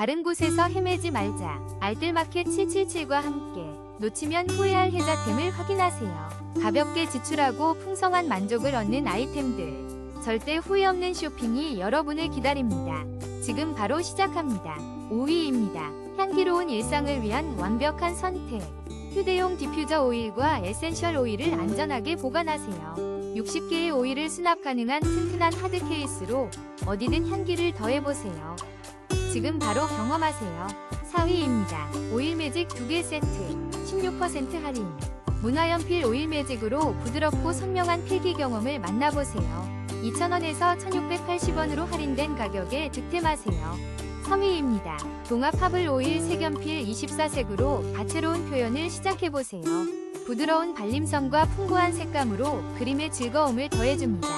다른 곳에서 헤매지 말자. 알뜰마켓 777과 함께 놓치면 후회할 혜자템을 확인하세요. 가볍게 지출하고 풍성한 만족을 얻는 아이템들. 절대 후회 없는 쇼핑이 여러분을 기다립니다. 지금 바로 시작합니다. 5위입니다. 향기로운 일상을 위한 완벽한 선택. 휴대용 디퓨저 오일과 에센셜 오일을 안전하게 보관하세요. 60개의 오일을 수납 가능한 튼튼한 하드 케이스로 어디든 향기를 더해보세요. 지금 바로 경험하세요. 4위입니다. 오일 매직 2개 세트 16% 할인 문화연필 오일 매직으로 부드럽고 선명한 필기 경험을 만나보세요. 2,000원에서 1,680원으로 할인된 가격에 득템하세요. 3위입니다. 동합 화불 오일 색연필 24색으로 다채로운 표현을 시작해보세요. 부드러운 발림성과 풍부한 색감으로 그림의 즐거움을 더해줍니다.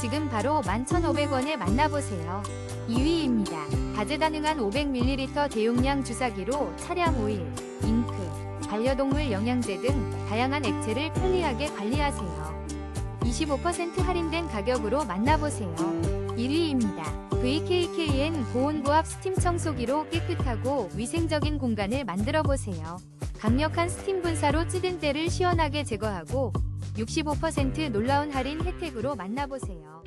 지금 바로 11,500원에 만나보세요. 2위입니다. 다재다능한 500ml 대용량 주사기로 차량 오일, 잉크, 반려동물 영양제 등 다양한 액체를 편리하게 관리하세요. 25% 할인된 가격으로 만나보세요. 1위입니다. VKKN 고온고압 스팀 청소기로 깨끗하고 위생적인 공간을 만들어 보세요. 강력한 스팀 분사로 찌든 때를 시원하게 제거하고 65% 놀라운 할인 혜택으로 만나보세요.